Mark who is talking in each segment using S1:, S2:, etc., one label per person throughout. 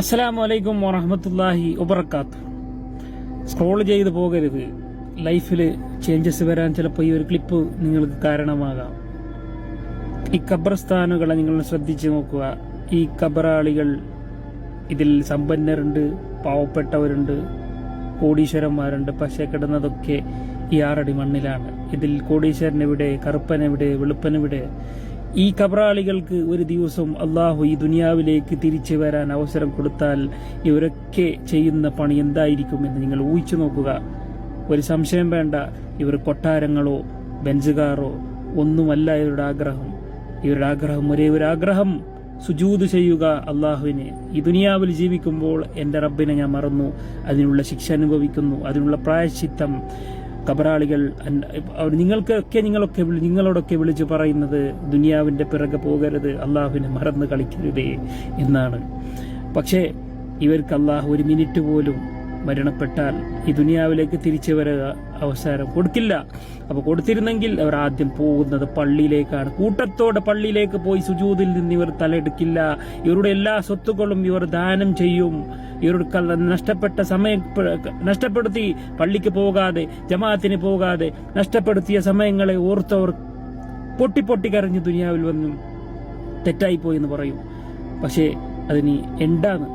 S1: അസ്സലാമു അലൈക്കും വറഹമത്തല്ലാഹി ഉബർക്കാത്ത് സ്ക്രോൾ ചെയ്ത് പോകരുത്. ലൈഫിൽ ചേഞ്ചസ് വരാൻ ചിലപ്പോൾ ഈ ഒരു ക്ലിപ്പ് നിങ്ങൾക്ക് കാരണമാകാം. ഈ ഖബർസ്ഥാനുകളെ നിങ്ങൾ ശ്രദ്ധിച്ചു നോക്കുക. ഈ ഖബറാളികൾ ഇതിൽ സമ്പന്നരുണ്ട് പാവപ്പെട്ടവരുണ്ട് കോടീശ്വരന്മാരുണ്ട്. പക്ഷേ കിടന്നതൊക്കെ ഈ ആറടി മണ്ണിലാണ്. ഇതിൽ എവിടെ വെളുപ്പൻ എവിടെ? ഈ കബറാളികൾക്ക് ഒരു ദിവസം അള്ളാഹു ഈ ദുനിയാവിലേക്ക് തിരിച്ചു വരാൻ അവസരം കൊടുത്താൽ ഇവരൊക്കെ ചെയ്യുന്ന പണി എന്തായിരിക്കും എന്ന് നിങ്ങൾ ഊഹിച്ചു നോക്കുക. ഒരു സംശയം വേണ്ട. ഇവർ കൊട്ടാരങ്ങളോ ബെഞ്ചുകാറോ ഒന്നുമല്ല ഇവരുടെ ആഗ്രഹം. ഇവരുടെ ആഗ്രഹം ഒരേ ഒരു ആഗ്രഹം. സുജൂത് ചെയ്യുക അള്ളാഹുവിനെ. ഈ ദുനിയാവിൽ ജീവിക്കുമ്പോൾ എന്റെ റബ്ബിനെ ഞാൻ മറന്നു. അതിനുള്ള ശിക്ഷ അനുഭവിക്കുന്നു. അതിനുള്ള പ്രായശ്ചിത്തം. കബറാളികൾ നിങ്ങൾക്കൊക്കെ നിങ്ങളൊക്കെ നിങ്ങളോടൊക്കെ വിളിച്ചു പറയുന്നത് ദുനിയാവിന്റെ പിറകെ പോകരുത് അള്ളാഹുവിനെ മറന്ന് കളിക്കരുതേ എന്നാണ്. പക്ഷേ ഇവർക്ക് അള്ളാഹു ഒരു മിനിറ്റ് പോലും മരണപ്പെട്ടാൽ ഈ ദുനിയാവിലേക്ക് തിരിച്ചു വരിക അവസരം കൊടുക്കില്ല. അപ്പോൾ കൊടുത്തിരുന്നെങ്കിൽ അവർ ആദ്യം പോകുന്നത് പള്ളിയിലേക്കാണ്. കൂട്ടത്തോടെ പള്ളിയിലേക്ക് പോയി സുജൂതിൽ നിന്ന് ഇവർ തലയെടുക്കില്ല. ഇവരുടെ എല്ലാ സ്വത്തുക്കളും ഇവർ ദാനം ചെയ്യും. ഇവരുടെ ക- നഷ്ടപ്പെട്ട സമയം നഷ്ടപ്പെടുത്തി പള്ളിക്ക് പോകാതെ ജമാഅത്തിന് പോകാതെ നഷ്ടപ്പെടുത്തിയ സമയങ്ങളെ ഓർത്തവർ പൊട്ടി പൊട്ടി കരഞ്ഞ് ദുനിയാവിൽ വന്നും. തെറ്റായിപ്പോയി എന്ന് പറയും. പക്ഷേ അതിന് എന്താണ്?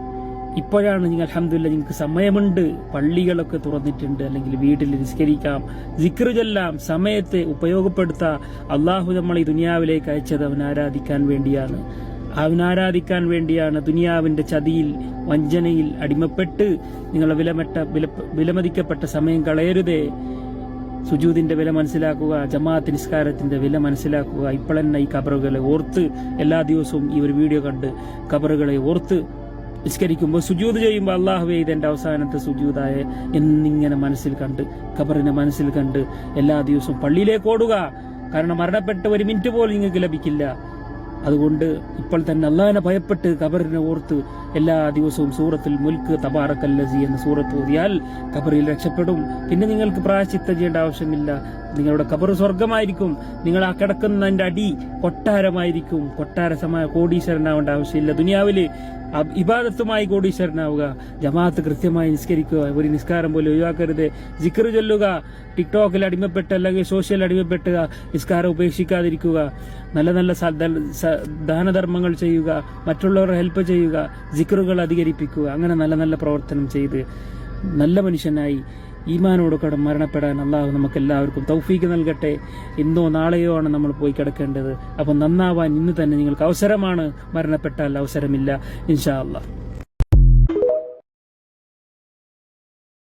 S1: ഇപ്പോഴാണ് നിങ്ങൾ അലഹമില്ല നിങ്ങൾക്ക് സമയമുണ്ട്. പള്ളികളൊക്കെ തുറന്നിട്ടുണ്ട്. അല്ലെങ്കിൽ വീട്ടിൽ നിസ്കരിക്കാം. ജിക്റ് ചെല്ലാം. സമയത്തെ ഉപയോഗപ്പെടുത്താം. അള്ളാഹു നമ്മൾ ഈ ദുനിയാവിലേക്ക് അയച്ചത് അവൻ ആരാധിക്കാൻ വേണ്ടിയാണ്. അവൻ ആരാധിക്കാൻ വേണ്ടിയാണ് ദുനിയാവിന്റെ ചതിയിൽ വഞ്ചനയിൽ അടിമപ്പെട്ട് നിങ്ങളെ വിലമെട്ട വില വിലമതിക്കപ്പെട്ട സമയം കളയരുതേ. സുജൂതിന്റെ വില മനസ്സിലാക്കുക ജമാഅത്ത് നിസ്കാരത്തിന്റെ വില മനസ്സിലാക്കുക. ഇപ്പോഴെന്നെ ഈ കബറുകളെ ഓർത്ത് എല്ലാ ദിവസവും ഈ ഒരു വീഡിയോ കണ്ട് കബറുകളെ ഓർത്ത് നിസ്കരിക്കുമ്പോൾ സുജൂത് ചെയ്യുമ്പോൾ അള്ളാഹുവേ ഇതെന്റെ അവസാനത്തെ സുജൂതായ എന്നിങ്ങനെ മനസ്സിൽ കണ്ട് ഖബറിനെ മനസ്സിൽ കണ്ട് എല്ലാ ദിവസവും പള്ളിയിലേക്ക് ഓടുക. കാരണം മരണപ്പെട്ട ഒരു മിനിറ്റ് പോലും നിങ്ങൾക്ക് ലഭിക്കില്ല. അതുകൊണ്ട് ഇപ്പോൾ തന്നെ അള്ളാഹിനെ ഭയപ്പെട്ട് ഖബറിനെ ഓർത്ത് എല്ലാ ദിവസവും സൂറത്തിൽ മുൽക്ക് തബാറക്കല്ലസി എന്ന സൂറത്ത് ഓതിയാൽ ഖബറിൽ രക്ഷപ്പെടും. പിന്നെ നിങ്ങൾക്ക് പ്രായശ്ചിത്തം ചെയ്യേണ്ട ആവശ്യമില്ല. നിങ്ങളുടെ ഖബർ സ്വർഗമായിരിക്കും നിങ്ങൾ ആ കിടക്കുന്നതിന്റെ അടി കൊട്ടാരമായിരിക്കും. കൊട്ടാരസമായ കോടീശ്വരനാവേണ്ട ആവശ്യമില്ല. ദുനിയാവിൽ അബ് ഇബാദത്തുമായി കോടീശ്വരനാവുക ജമാഅത്ത് കൃത്യമായി നിസ്കരിക്കുക. ഒരു നിസ്കാരം പോലും ഒഴിവാക്കരുത്. ജിക്കർ ചൊല്ലുക. ടിക്ടോക്കിൽ അടിമപ്പെട്ട് അല്ലെങ്കിൽ സോഷ്യൽ അടിമപ്പെട്ട് നിസ്കാരം ഉപേക്ഷിക്കാതിരിക്കുക. നല്ല നല്ല ദാനധർമ്മങ്ങൾ ചെയ്യുക. മറ്റുള്ളവരെ ഹെൽപ്പ് ചെയ്യുക. ജിക്കറുകൾ അധികരിപ്പിക്കുക. അങ്ങനെ നല്ല നല്ല പ്രവർത്തനം ചെയ്ത് നല്ല മനുഷ്യനായി ഈമാനോട് കടം മരണപ്പെടാൻ അള്ളാഹു നമുക്ക് എല്ലാവർക്കും തൗഫീക്ക് നൽകട്ടെ. ഇന്നോ നാളെയോ ആണ് നമ്മൾ പോയി കിടക്കേണ്ടത്. അപ്പം നന്നാവാൻ ഇന്ന് തന്നെ നിങ്ങൾക്ക് അവസരമാണ്. മരണപ്പെട്ടാൽ അവസരമില്ല. ഇൻഷാ അള്ളാഹ്